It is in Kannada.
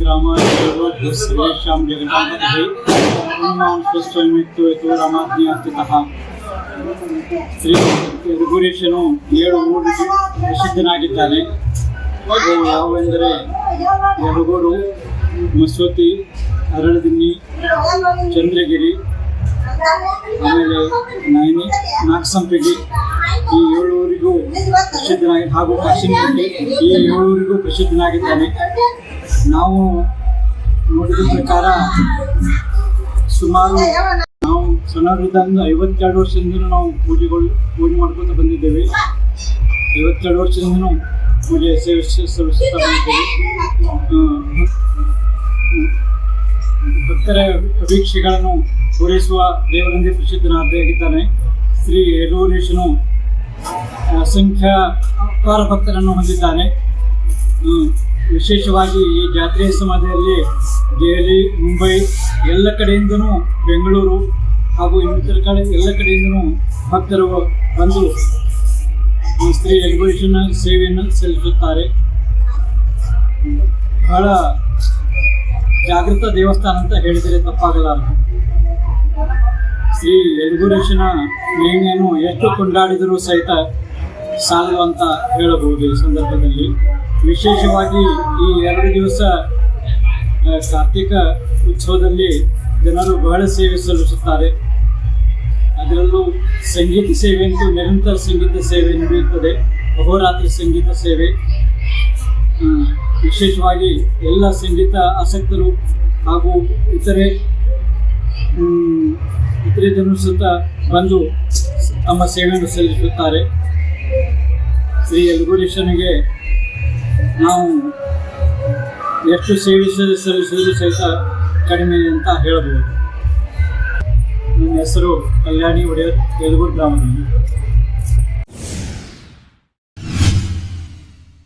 ಗ್ರಾಮ ಸರ್ವೇಶಾಂ ಜಗನ್ನಾಥೇ ಹನುಮಾನ್ ಸ್ವಸ್ವಯಮಿತ್ತು ಯಥೋ ಶ್ರೀ ರಘುರೇಶನು ಏಳು ಮೂರು ಪ್ರಸಿದ್ಧನಾಗಿದ್ದಾನೆ. ಯಾವುವೆಂದರೆ ಯರಗೋಡು ಮಸೂತಿ, ಅರಳದಿನ್ನಿ, ಚಂದ್ರಗಿರಿ, ಆಮೇಲೆ ನಾಯಿನಿ, ನಾಗಸಂಪಿಗೆ ಈ ಊರಿಗೂ ಪ್ರಸಿದ್ಧನಾಗಿ ಹಾಗೂ ಕಾಶಿನಹಳ್ಳಿ ಈ ಏಳೂರಿಗೂ ಪ್ರಸಿದ್ಧನಾಗಿದ್ದಾನೆ. ನಾವು ನೋಡಿದ ಪ್ರಕಾರ ಸುಮಾರು ನಾವು ಸಣ್ಣವರಿದ್ದಂಗ ಐವತ್ತೆರಡು ವರ್ಷದಿಂದ ನಾವು ಪೂಜೆಗಳು, ಪೂಜೆ ಮಾಡ್ಕೊತ ಬಂದಿದ್ದೇವೆ. ಐವತ್ತೆರಡು ವರ್ಷದಿಂದ ಪೂಜೆ ಸೇವಿಸಿ ಸಲ್ಲಿಸ್ತಾ ಬಂದಿದ್ದೇವೆ. ಭಕ್ತರ ಅಪೇಕ್ಷೆಗಳನ್ನು ಪೂರೈಸುವ ದೇವರಂದೇ ಪ್ರಸಿದ್ಧನಾಗಿದ್ದಾನೆ. ಶ್ರೀ ಯಡೂರೇಶನು ಅಸಂಖ್ಯ ಅಪಾರ ಭಕ್ತರನ್ನು ಹೊಂದಿದ್ದಾನೆ. ವಿಶೇಷವಾಗಿ ಈ ಜಾತ್ರೆಯ ಸಮಯದಲ್ಲಿ ದೆಹಲಿ, ಮುಂಬೈ ಎಲ್ಲ ಕಡೆಯಿಂದನೂ ಬೆಂಗಳೂರು ಹಾಗೂ ಇನ್ನಿತರ ಕಡೆ ಎಲ್ಲ ಕಡೆಯಿಂದನೂ ಭಕ್ತರು ಬಂದು ಸ್ತ್ರೀ ಯಡೂರೇಶನ ಸೇವೆಯನ್ನು ಸಲ್ಲಿಸುತ್ತಾರೆ ಬಹಳ ಜಾಗೃತ ದೇವಸ್ಥಾನ ಅಂತ ಹೇಳಿದರೆ ತಪ್ಪಾಗಲಾರದು ಶ್ರೀ ಯಡಗೂರೇಶನ ಮಹಿಮೆಯನ್ನು ಎಷ್ಟು ಕೊಂಡಾಡಿದರೂ ಸಹಿತ ಸಾಲದು ಅಂತ ಹೇಳಬಹುದು ಈ ಸಂದರ್ಭದಲ್ಲಿ. ವಿಶೇಷವಾಗಿ ಈ ಎರಡು ದಿವಸ ಕಾರ್ತಿಕ ಉತ್ಸವದಲ್ಲಿ ಜನರು ಬಹಳ ಸೇವೆ ಸಲ್ಲಿಸುತ್ತಾರೆ. ಅದರಲ್ಲೂ ಸಂಗೀತ ಸೇವೆ ಅಂತೂ ನಿರಂತರ ಸಂಗೀತ ಸೇವೆ ನಡೆಯುತ್ತದೆ. ಅಹೋರಾತ್ರಿ ಸಂಗೀತ ಸೇವೆ. ವಿಶೇಷವಾಗಿ ಎಲ್ಲ ಸಂಗೀತ ಆಸಕ್ತರು ಹಾಗೂ ಇತರೆ ಇತರೆ ಜನರು ಸಹಿತ ಬಂದು ತಮ್ಮ ಸೇವೆಯನ್ನು ಸಲ್ಲಿಸುತ್ತಾರೆ. ಶ್ರೀ ಗೆ ನಾವು ಎಷ್ಟು ಸೇವಿಸಿದ ಸಲ್ಲಿ- ಸಲ್ಲಿಸಿದರೂ ಸಹಿತ ಕಡಿಮೆ ಅಂತ ಹೇಳಬಹುದು. ನನ್ನ ಹೆಸರು ಕಲ್ಯಾಣಿ ಒಡೆಯರ್ ಯಲಗೂರು ಗ್ರಾಮದಲ್ಲಿ.